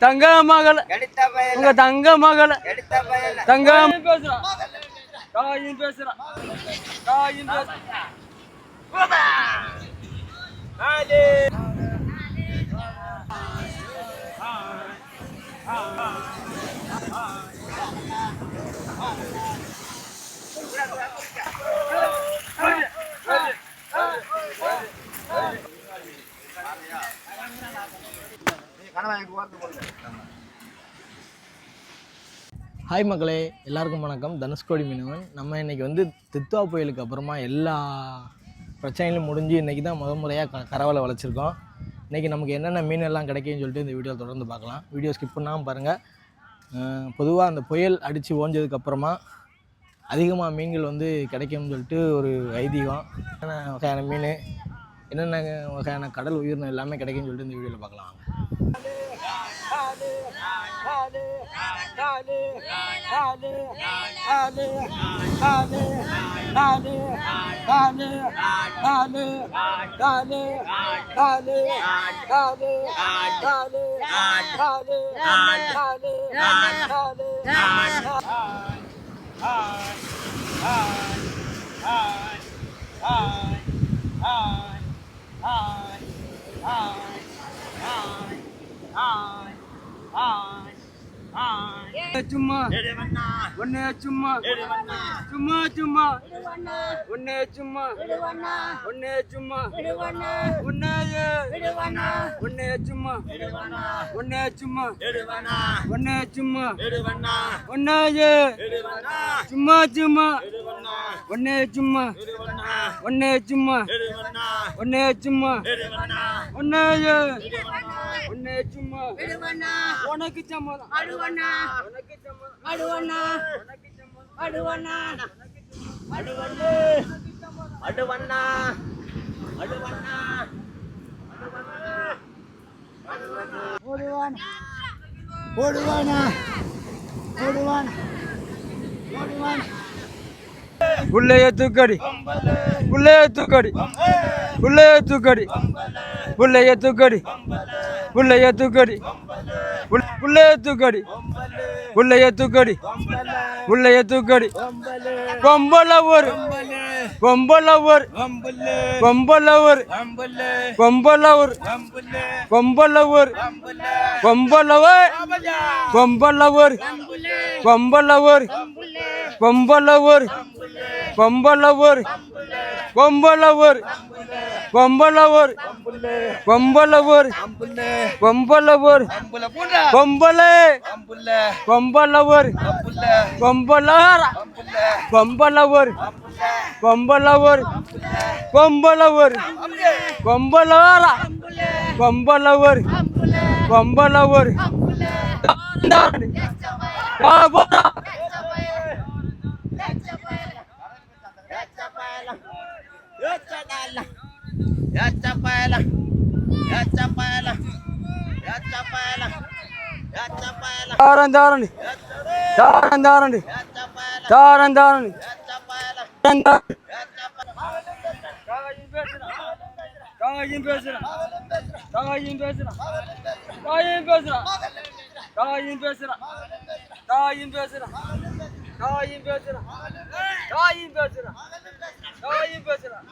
தங்க மகள உங்க தங்க மகள தங்க பேசுறான் பேசுறான் தாயும் பேசுறான் ஹாய் மக்களே எல்லாருக்கும் வணக்கம். தனுஷ்கோடி மீனவன். நம்ம இன்றைக்கி வந்து தித்துவா புயலுக்கு அப்புறமா எல்லா பிரச்சனைகளும் முடிஞ்சு இன்றைக்கி தான் முத முறையாக க கரவலை வளைச்சிருக்கோம் இன்றைக்கி நமக்கு என்னென்ன மீன் எல்லாம் கிடைக்கும்னு சொல்லிட்டு இந்த வீடியோ தொடர்ந்து பார்க்கலாம். வீடியோ ஸ்கிப் பண்ணாமல் பாருங்கள் பொதுவாக அந்த புயல் அடித்து ஓஞ்சதுக்கப்புறமா அதிகமாக மீன்கள் வந்து கிடைக்கும்னு சொல்லிட்டு ஒரு ஐதீகம். என்னென்ன வகையான மீன் என்னென்ன வகையான கடல் உயிரினம் எல்லாமே கிடைக்கும்னு சொல்லிட்டு இந்த வீடியோவில் பார்க்கலாம். Hi. Hi. Hi. Hi. Hi. சும்மா ஒன்னே சும்மா சும்மா சும்மா ஒன்னே சும்மா ஒன்னே சும்மா ஒன்னே ஒன்னே சும்மா ஒன்னே சும்மா ஒன்னே சும்மா ஒன்னே சும்மா சும்மா ஒன்னே சும்மா ஒன்னே சும்மா ஒன்னே சும்மா ஒன்னே ஒன்னே சும்மா உனக்கு சம்மதம் வடுவண்ணா வடுவண்ணா வடுவண்ணா வடுவண்ணா வடுவண்ணா வடுவண்ணா ஓடுவான் ஓடுவானா ஓடுவான் ஓடுவான் புள்ளைய தூக்கடி புள்ளைய தூக்கடி புள்ளைய தூக்கடி தூக்கடி தூக்கடி உள்ளே தூக்கடி பொம்பள தூக்கடி பொம்பள தூக்கடி பொம்பள ஒரு பொம்பள ஒரு பொம்பள ஒரு பொம்பள ஒரு பொம்பள ஒரு பொம்பள ஒரு பொம்பள ஒரு பொம்பள ஒரு பொம்பள ஒரு பொம்பள ஒரு பொம்பள ஒரு பொம்பளை பொம்பள ஒரு కొంబలబూర్ కొంబలబూర్ కొంబలే కొంబలబూర్ కొంబలహర కొంబలబూర్ కొంబలబూర్ కొంబలబూర్ కొంబలహర కొంబలబూర్ కొంబలబూర్ కొంబలబూర్ ஆ, போடா. தாரன் தாரண்டி தாரன் தாரண்டி தாரன் தாரண்டி தாரன் தாரண்டி தாயும் பேசுறான் தாயும் பேசுறான் தாயும் பேசுறான் தாயும் பேசுறான் தாயும் பேசுறான் தாயும் பேசுறான் தாயும் பேசுறான் தாயும் பேசுறான் தாயும் பேசுறான் தாயும் பேசுறான் தாயும் பேசுறான்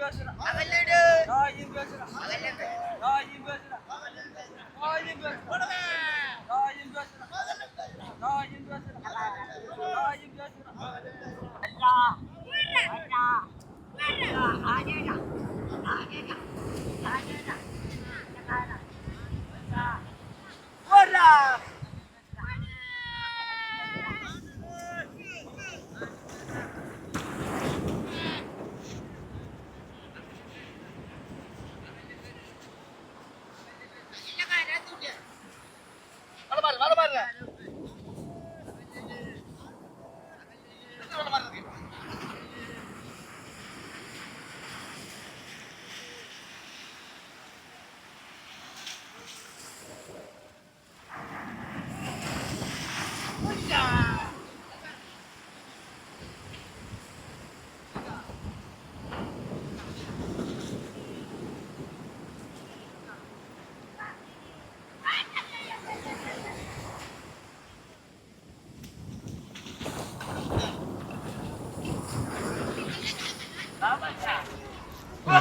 பேசுறான்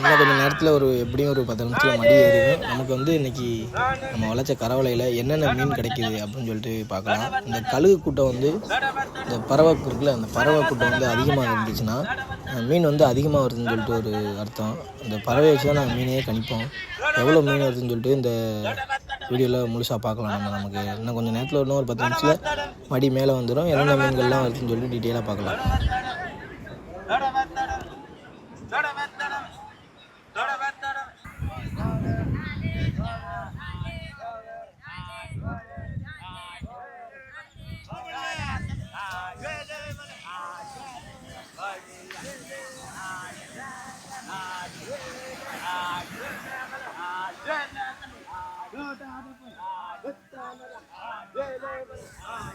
இன்னும் கொஞ்சம் நேரத்தில் ஒரு எப்படியும் ஒரு பத்து நிமிஷத்தில் மடி ஏறிடும். நமக்கு வந்து இன்னைக்கு நம்ம வளைச்ச கரவலையில் என்னென்ன மீன் கிடைக்கிது அப்படின்னு சொல்லிட்டு பார்க்கலாம். இந்த கழுகு கூட்டம் வந்து இந்த பறவை இருக்குல்ல அந்த பறவை கூட்டம் வந்து அதிகமாக இருந்துச்சுன்னா மீன் வந்து அதிகமாக வருதுன்னு சொல்லிட்டு ஒரு அர்த்தம். இந்த பறவையை வச்சு தான் நாங்கள் மீனையே கணிப்போம். எவ்வளோ மீன் வருதுன்னு சொல்லிட்டு இந்த வீடியோவில் முழுசாக பார்க்கலாம் நம்ம நமக்கு. இன்னும் கொஞ்சம் நேரத்தில் இன்னும் ஒரு பத்து நிமிஷத்தில் மடி மேலே வந்துடும் என்னென்ன மீன்கள்லாம் வருதுன்னு சொல்லிட்டு டீட்டெயிலாக பார்க்கலாம். God,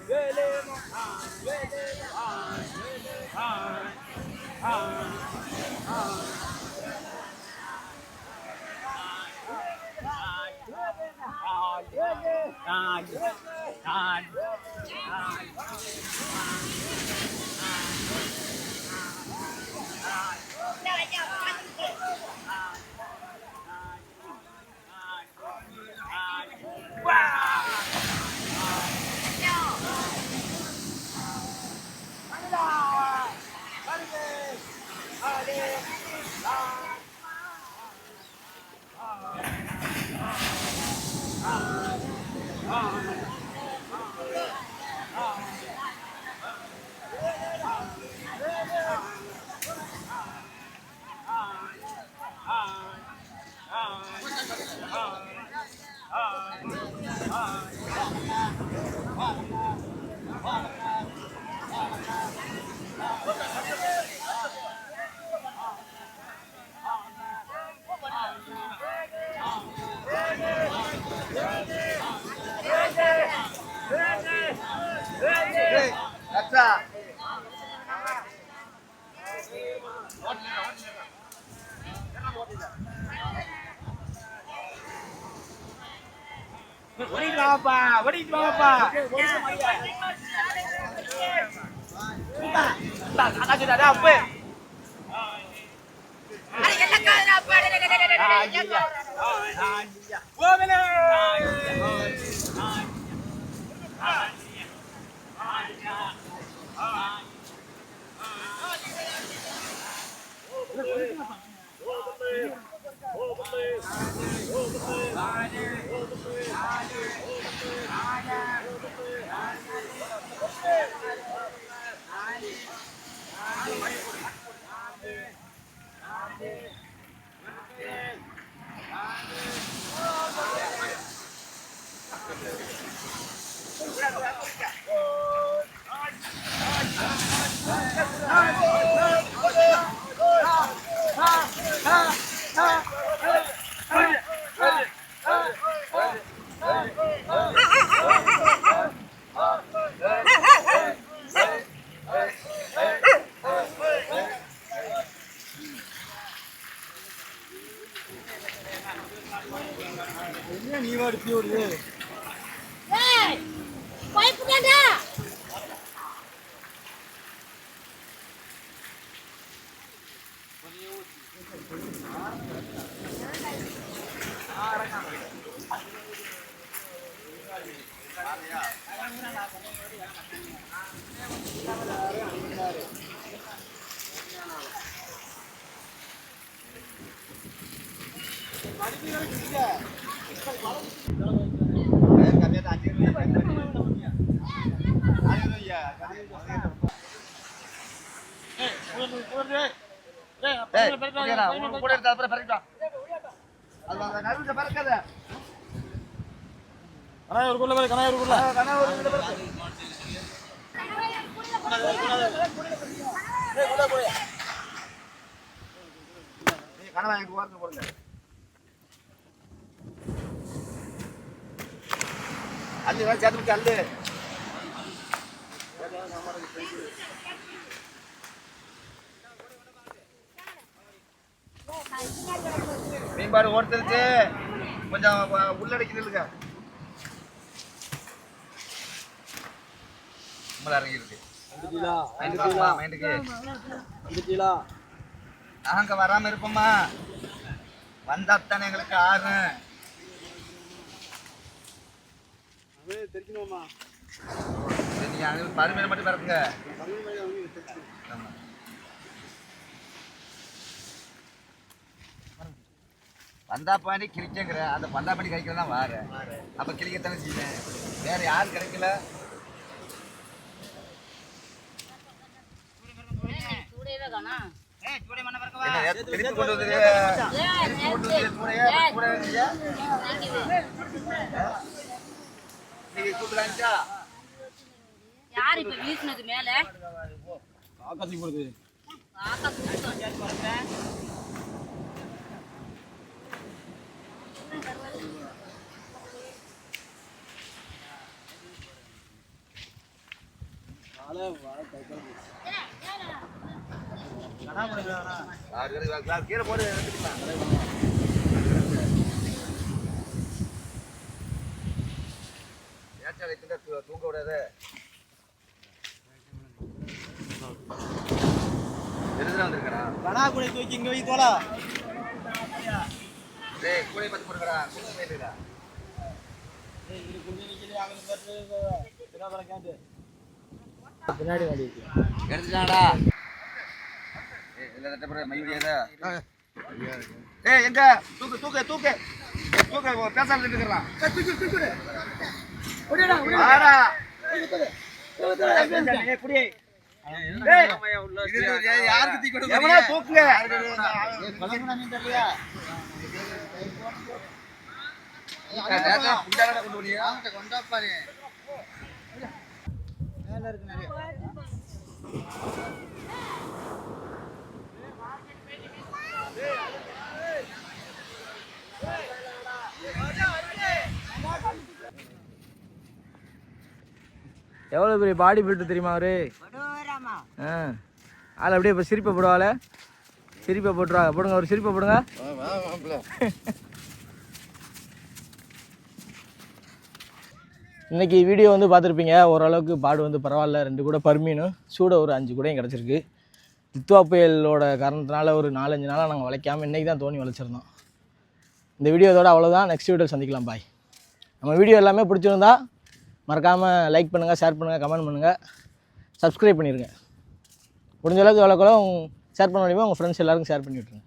God, God, God. ஓடிட்டு வாப்பா ஓடிட்டு வாப்பா kakak sudah dapet. Ah, iya. Ah, iya. Wah, bener. Hey, we're going to. கூட எடுத்து அப்புறம் பறக்கிட்டோம் அது அந்த நடுவுல பறக்காத கனாயூருக்குள்ள பாரு கனாயூருக்குள்ள கனவா எனக்கு போடுங்க. சேர்த்து விட்டு மீன்பாடு ஓடுத்துருச்சு. கொஞ்சம் வ- உள்ளடக்கி நில்லுங்க. உங்களை இறங்கிருக்கு நாங்க வராம இருப்போமா? வந்தாத்தானே எங்களுக்கு ஆறு நீங்க அது பருமையில மட்டும் பறக்குங்க பந்தாப்பாண்டி கிழிச்சங்கிற அந்த பந்தாப்பாண்டி கிடைக்கிறதா வார அப்ப கிழிக்கத்தானே செய்வேன். வேற யாரும் கிடைக்கல. சூடவே காணோம். என்ன, நேத்து திருப்பி கொண்டு வந்து ஏய், திருப்பி கொண்டு வந்து கூடையா ஏய், கூட இல்லையா வாங்கிது. நீங்க கூப்பிடலாச்சா யார் இப்ப வீசுனது மேல ஆகாசி போடுது காக்கா தூக்கம். ஆறு பேருக்கு வா- வா, கீழே போடு தூங்க கூட தூக்கி இங்க வை தோலா டேய் கூடை பத்து கூடை போயிடுடா பின்னாடி எடுத்துட்டாடா. இல்ல ஏய் எங்க? தூக்கு தூக்கு தூக்கு. தூக்கு பேசாம நின்னுக்கறான் தூக்கு தூக்கு ஓடிடா ஓடிடா யாருக்கு தீ கொடுக்க எவனா தூக்குங்க கொண்டாப்பாரு எவ்வளோ பெரிய பாடி பில்டர் தெரியுமா அவரு? ஆ. ஆள் அப்படியே இப்போ சிரிப்பை போடுவாள்? சிரிப்பை போட்டுருவாங்க போடுங்க ஒரு சிரிப்பை போடுங்க. இன்றைக்கி வீடியோ வந்து பார்த்துருப்பீங்க. ஓரளவுக்கு பாடு வந்து பரவாயில்ல. ரெண்டு கூட பர்மீனும் சூட ஒரு அஞ்சு கூடையும் கிடச்சிருக்கு. தித்துவா புயலோட காரணத்தினால ஒரு நாலஞ்சு நாளாக நாங்கள் வளைக்காமல் இன்றைக்கி தான் தோணி வளைச்சிருந்தோம் இந்த வீடியோ இதோட அவ்வளோதான் நெக்ஸ்ட் வீடியோ சந்திக்கலாம். பாய் நம்ம வீடியோ எல்லாமே பிடிச்சிருந்தா மறக்காமல் லைக் பண்ணுங்கள் ஷேர் பண்ணுங்கள் கமெண்ட் பண்ணுங்கள் சப்ஸ்கிரைப் பண்ணிடுங்க முடிஞ்ச அளவுக்கு எவ்வளோக்கு ஷேர் பண்ண முடியுமோ உங்கள் ஃப்ரெண்ட்ஸ் எல்லாருக்கும் ஷேர் பண்ணி விட்ருங்க